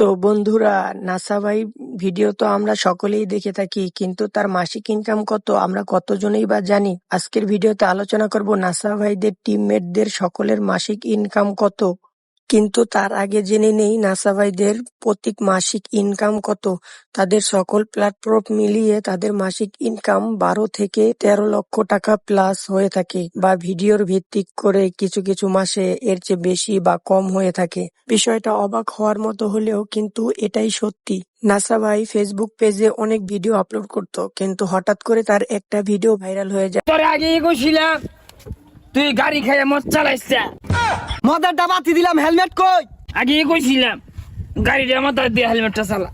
তো বন্ধুরা নাসা ভাই ভিডিও তো আমরা সকলেই দেখে থাকি, কিন্তু তার মাসিক ইনকাম কত, আমরা কতজনেই বা জানি? আজকের ভিডিওতে আলোচনা করব নাসা ভাইদের টিমমেটদের সকলের মাসিক ইনকাম কত? কিন্তু তার আগে জেনে নেই নাসা ভাইদের প্রত্যেক মাসিক ইনকাম কত। তাদের সকল প্ল্যাটফর্ম মিলিয়ে তাদের মাসিক ইনকাম বারো থেকে তেরো লক্ষ টাকা প্লাস হয়ে থাকে বা ভিডিওর ভিত্তিক করে কিছু কিছু মাসে এর চেয়ে বেশি বা কম হয়ে থাকে। বিষয়টা অবাক হওয়ার মতো হলেও কিন্তু এটাই সত্যি। নাসা ভাই ফেসবুক পেজে অনেক ভিডিও আপলোড করত, কিন্তু হঠাৎ করে তার একটা ভিডিও ভাইরাল হয়ে যায়। তুই গাড়ি খেয়ে মদ চালাইছ। মদের ডাবাতি দিলাম হেলমেট কই? আগে কইছিলাম গাড়িটা মাথা দিয়ে হেলমেটটা চালা।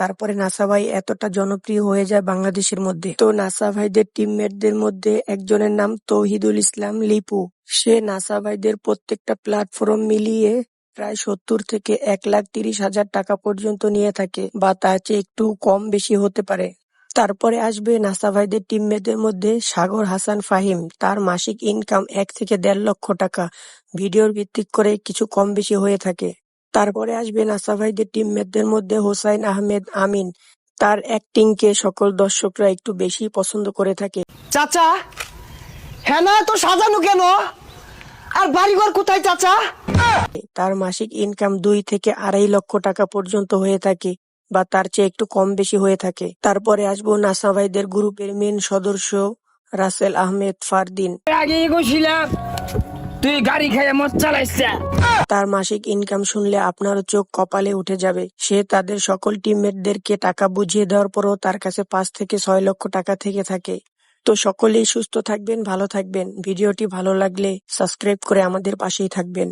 তারপরে নাসা ভাই এতটা জনপ্রিয় হয়ে যায় বাংলাদেশের মধ্যে। তো নাসা ভাইদের টিমমেটদের মধ্যে একজনের নাম তৌহিদুল ইসলাম লিপু। সে নাসা ভাইদের প্রত্যেকটা প্ল্যাটফর্ম মিলিয়ে প্রায় সত্তর থেকে এক লাখ তিরিশ হাজার টাকা পর্যন্ত নিয়ে থাকে বা তার চেয়ে একটু কম বেশি হতে পারে। তারপরে আসবে নাসা ভাইদের টিমমেটদের মধ্যে সাগর হাসান ফাহিম। তার মাসিক ইনকাম এক থেকে দেড় লক্ষ টাকা। ভিডিওর ভিত্তিক করে কিছু কম বেশি হয়ে থাকে। তারপরে আসবে নাসা ভাইদের টিমমেটদের মধ্যে হোসাইন আহমেদ আমিন। তার অ্যাক্টিংকে সকল দর্শকরা একটু বেশি পছন্দ করে থাকে। চাচা হ্যাঁ না তো সাজানো কেন? আর বাড়িঘর কোথায় চাচা? তার মাসিক ইনকাম দুই থেকে আড়াই লক্ষ টাকা পর্যন্ত হয়ে থাকে। বা তার চেয়ে একটু কম বেশি হয়ে থাকে। তারপরে আসব নাসা ভাইদের গ্রুপের মেন সদস্য রাসেল আহমেদ ফারদিন। আগে তুই গাড়ি খাইয়ে মদ চালাইছ। তার মাসিক ইনকাম শুনলে আপনার চোখ কপালে উঠে যাবে। সে তাদের সকল টিমমেটদেরকে টাকা বুঝিয়ে দেওয়ার পরও তার কাছে পাঁচ থেকে ছয় লক্ষ টাকা থেকে থাকে। তো সকলেই সুস্থ থাকবেন ভালো থাকবেন। ভিডিওটি ভালো লাগলে সাবস্ক্রাইব করে আমাদের পাশেই থাকবেন।